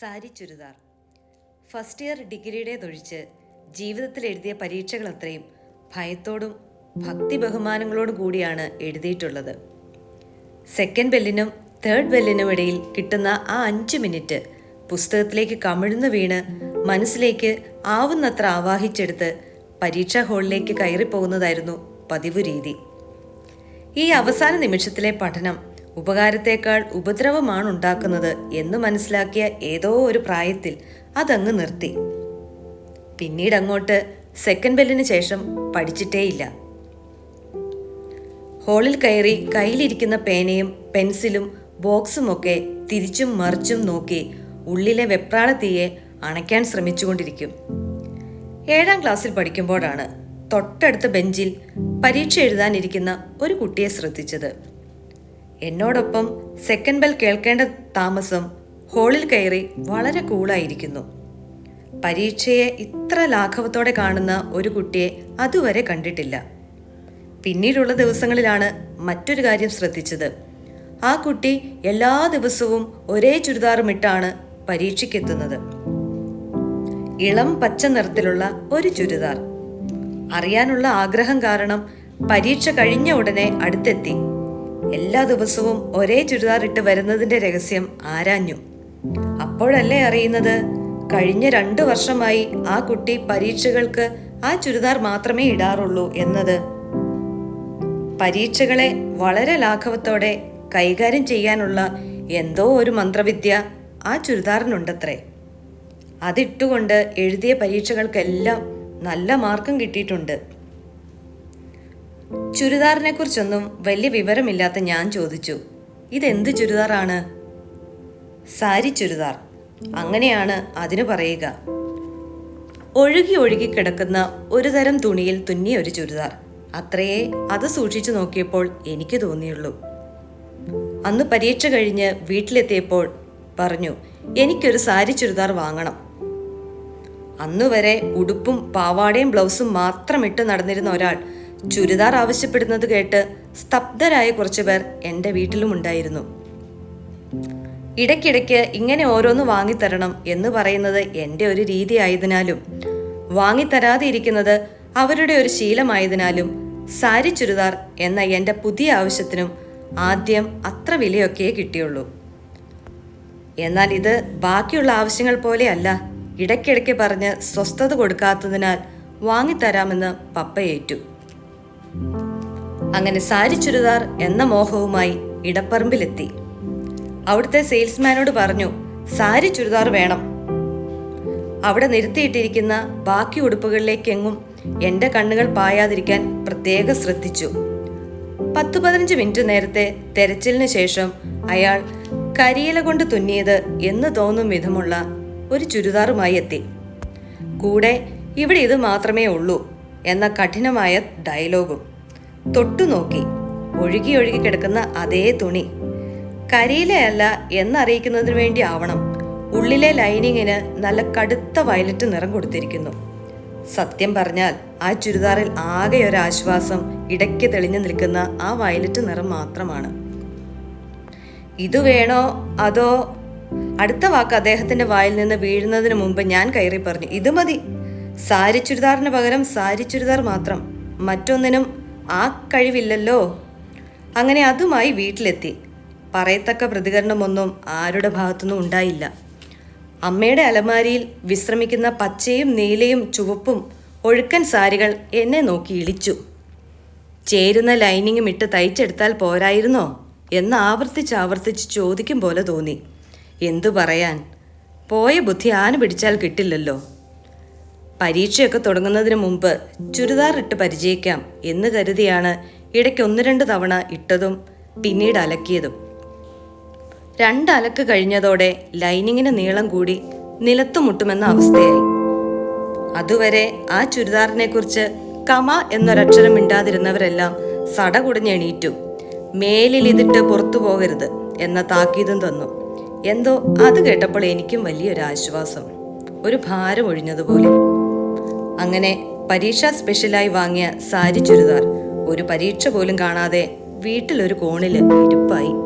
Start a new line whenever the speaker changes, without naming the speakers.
Sari churidar. First year ഡിഗ്രിയുടേതൊഴിച്ച് ജീവിതത്തിൽ എഴുതിയ പരീക്ഷകൾ അത്രയും ഭയത്തോടും ഭക്തി ബഹുമാനങ്ങളോടും കൂടിയാണ് എഴുതിയിട്ടുള്ളത്. സെക്കൻഡ് ബെല്ലിനും തേർഡ് ബെല്ലിനും ഇടയിൽ കിട്ടുന്ന ആ അഞ്ച് മിനിറ്റ് പുസ്തകത്തിലേക്ക് കമിഴ്ന്നു വീണ് മനസ്സിലേക്ക് ആവുന്നത്ര ആവാഹിച്ചെടുത്ത് പരീക്ഷാ ഹാളിലേക്ക് കയറിപ്പോകുന്നതായിരുന്നു പതിവ് രീതി. ഈ അവസാന നിമിഷത്തിലെ പഠനം ഉപകാരത്തേക്കാൾ ഉപദ്രവമാണ് ഉണ്ടാക്കുന്നത് എന്ന് മനസ്സിലാക്കിയ ഏതോ ഒരു പ്രായത്തിൽ അതങ്ങ് നിർത്തി. പിന്നീട് അങ്ങോട്ട് സെക്കൻഡ് ബെല്ലിന് ശേഷം പഠിച്ചിട്ടേയില്ല. ഹോളിൽ കയറി കയ്യിലിരിക്കുന്ന പേനയും പെൻസിലും ബോക്സും ഒക്കെ തിരിച്ചും മറിച്ചും നോക്കി ഉള്ളിലെ വെപ്രാള തീയെ അണയ്ക്കാൻ ശ്രമിച്ചുകൊണ്ടിരിക്കും. ഏഴാം ക്ലാസ്സിൽ പഠിക്കുമ്പോഴാണ് തൊട്ടടുത്ത ബെഞ്ചിൽ പരീക്ഷ എഴുതാനിരിക്കുന്ന ഒരു കുട്ടിയെ ശ്രദ്ധിച്ചത്. എന്നോടൊപ്പം സെക്കൻഡ് ബെൽ കേൾക്കേണ്ട താമസം ഹോളിൽ കയറി വളരെ കൂളായിരിക്കുന്നു പരീക്ഷയെ ഇത്ര ലാഘവത്തോടെ കാണുന്ന ഒരു കുട്ടിയെ അതുവരെ കണ്ടിട്ടില്ല. പിന്നീടുള്ള ദിവസങ്ങളിലാണ് മറ്റൊരു കാര്യം ശ്രദ്ധിച്ചത്. ആ കുട്ടി എല്ലാ ദിവസവും ഒരേ ചുരിദാറുമിട്ടാണ് പരീക്ഷയ്ക്കെത്തുന്നത്. ഇളം പച്ച നിറത്തിലുള്ള ഒരു ചുരിദാർ. അറിയാനുള്ള ആഗ്രഹം കാരണം പരീക്ഷ കഴിഞ്ഞ ഉടനെ അടുത്തെത്തി. എല്ലാ ദിവസവും ഒരേ ചുരിദാർ ഇട്ട് വരുന്നതിന്റെ രഹസ്യം ആരാഞ്ഞു? അപ്പോഴല്ലേ അറിയുന്നത്? കഴിഞ്ഞ രണ്ടു വർഷമായി ആ കുട്ടി പരീക്ഷകൾക്ക് ആ ചുരിദാർ മാത്രമേ ഇടാറുള്ളൂ എന്നത്. പരീക്ഷകളെ വളരെ ലാഘവത്തോടെ കൈകാര്യം ചെയ്യാനുള്ള എന്തോ ഒരു മന്ത്രവിദ്യ ആ ചുരിദാറിനുണ്ടത്രേ. അതിട്ടുകൊണ്ട് എഴുതിയ പരീക്ഷകൾക്കെല്ലാം നല്ല മാർക്കും കിട്ടിയിട്ടുണ്ട്. ചുരിദാറിനെ കുറിച്ചൊന്നും വലിയ വിവരമില്ലാത്ത ഞാൻ ചോദിച്ചു. ഇതെന്ത് ചുരിദാറാണ്? സാരി ചുരിദാർ. അങ്ങനെയാണ് അതിനു പറയുക. ഒഴുകി ഒഴുകി കിടക്കുന്ന ഒരു തരം തുണിയിൽ തുന്നിയ ഒരു ചുരിദാർ. അത്രയേ അത് സൂക്ഷിച്ചു നോക്കിയപ്പോൾ എനിക്ക് തോന്നിയുള്ളൂ. അന്ന് പരീക്ഷ കഴിഞ്ഞ് വീട്ടിലെത്തിയപ്പോൾ പറഞ്ഞു എനിക്കൊരു സാരി ചുരിദാർ വാങ്ങണം. അന്നുവരെ ഉടുപ്പും പാവാടയും ബ്ലൗസും മാത്രം ഇട്ട് നടന്നിരുന്ന ഒരാൾ ചുരിദാർ ആവശ്യപ്പെടുന്നത് കേട്ട് സ്തബ്ധരായ കുറച്ചുപേർ എന്റെ വീട്ടിലും ഉണ്ടായിരുന്നു. ഇടയ്ക്കിടയ്ക്ക് ഇങ്ങനെ ഓരോന്ന് വാങ്ങിത്തരണം എന്ന് പറയുന്നത് എന്റെ ഒരു രീതി ആയതിനാലും വാങ്ങിത്തരാതെ ഇരിക്കുന്നത് അവരുടെ ഒരു ശീലമായതിനാലും സാരി ചുരിദാർ എന്ന എന്റെ പുതിയ ആവശ്യത്തിനും ആദ്യം അത്ര വിലയൊക്കെ കിട്ടിയുള്ളൂ. എന്നാൽ ഇത് ബാക്കിയുള്ള ആവശ്യങ്ങൾ പോലെയല്ല ഇടയ്ക്കിടയ്ക്ക് പറഞ്ഞ് സ്വസ്ഥത കൊടുക്കാത്തതിനാൽ വാങ്ങിത്തരാമെന്ന് പപ്പ ഏറ്റു അങ്ങനെ സാരി ചുരിദാർ എന്ന മോഹവുമായി ഇടപ്പറമ്പിലെത്തി. അവിടുത്തെ സെയിൽസ്മാനോട് പറഞ്ഞു സാരി ചുരിദാർ വേണം. അവിടെ നിരത്തിയിട്ടിരിക്കുന്ന ബാക്കി ഉടുപ്പുകളിലേക്കെങ്ങും എന്റെ കണ്ണുകൾ പായാതിരിക്കാൻ പ്രത്യേകം ശ്രദ്ധിച്ചു. പത്തു പതിനഞ്ച് മിനിറ്റ് നേരത്തെ തെരച്ചിലിന് ശേഷം അയാൾ കരിയില കൊണ്ട് തുന്നിയത് എന്ന് തോന്നും വിധമുള്ള ഒരു ചുരിദാറുമായി എത്തി. കൂടെ ഇവിടെ ഇത് മാത്രമേ ഉള്ളൂ. എന്ന കഠിനമായ ഡയലോഗും. തൊട്ടു നോക്കി ഒഴുകി ഒഴുകി കിടക്കുന്ന അതേ തുണി. കരിയിലയല്ല എന്നറിയിക്കുന്നതിന് വേണ്ടി ആവണം. ഉള്ളിലെ ലൈനിങ്ങിന് നല്ല കടുത്ത വയലറ്റ് നിറം കൊടുത്തിരിക്കുന്നു. സത്യം പറഞ്ഞാൽ ആ ചുരിദാറിൽ ആകെ ഒരു ആശ്വാസം ഇടയ്ക്ക് തെളിഞ്ഞു നിൽക്കുന്ന ആ വയലറ്റ് നിറം മാത്രമാണ്. ഇത് വേണോ? അതോ? അടുത്ത വാക്ക് അദ്ദേഹത്തിന്റെ വായിൽ നിന്ന് വീഴുന്നതിന് മുമ്പ് ഞാൻ കയറി പറഞ്ഞു. ഇത് മതി. സാരി ചുരിദാറിന് പകരം സാരി ചുരിദാർ മാത്രം. മറ്റൊന്നിനും ആ കഴിവില്ലല്ലോ. അങ്ങനെ അതുമായി വീട്ടിലെത്തി. പറയത്തക്ക പ്രതികരണമൊന്നും ആരുടെ ഭാഗത്തുനിന്നും ഉണ്ടായില്ല. അമ്മയുടെ അലമാരിയിൽ വിശ്രമിക്കുന്ന പച്ചയും നീലയും ചുവപ്പും ഒഴുക്കൻ സാരികൾ എന്നെ നോക്കി ഇളിച്ചു. ചേരുന്ന ലൈനിങ്ങും ഇട്ട് തയ്ച്ചെടുത്താൽ പോരായിരുന്നോ? എന്ന് ആവർത്തിച്ച് ആവർത്തിച്ച് ചോദിക്കും പോലെ തോന്നി. എന്തു പറയാൻ? പോയ ബുദ്ധി ആന പിടിച്ചാൽ കിട്ടില്ലല്ലോ. പരീക്ഷയൊക്കെ തുടങ്ങുന്നതിന് മുമ്പ് ചുരിദാർ ഇട്ട് പരിചയിക്കാം എന്ന് കരുതിയാണ് ഇടയ്ക്ക് ഒന്ന് രണ്ട് തവണ ഇട്ടതും പിന്നീട് അലക്കിയതും. രണ്ട് അലക്ക് കഴിഞ്ഞതോടെ ലൈനിങ്ങിന് നീളം കൂടി നിലത്തു മുട്ടുമെന്ന അവസ്ഥയായി. അതുവരെ ആ ചുരിദാറിനെ കുറിച്ച് കമ എന്നൊരക്ഷരം മിണ്ടാതിരുന്നവരെല്ലാം സട എണീറ്റു. മേലിൽ ഇതിട്ട് പുറത്തു പോകരുത് എന്ന താക്കീതും തന്നു. എന്തോ അത് കേട്ടപ്പോൾ എനിക്കും വലിയൊരു ആശ്വാസം ഒരു ഭാരം ഒഴിഞ്ഞതുപോലെ. അങ്ങനെ പരീക്ഷ സ്പെഷ്യലായി വാങ്ങിയ സാരി ചുരിദാർ. ഒരു പരീക്ഷ പോലും കാണാതെ വീട്ടിലൊരു കോണിൽ ഇരിപ്പായി.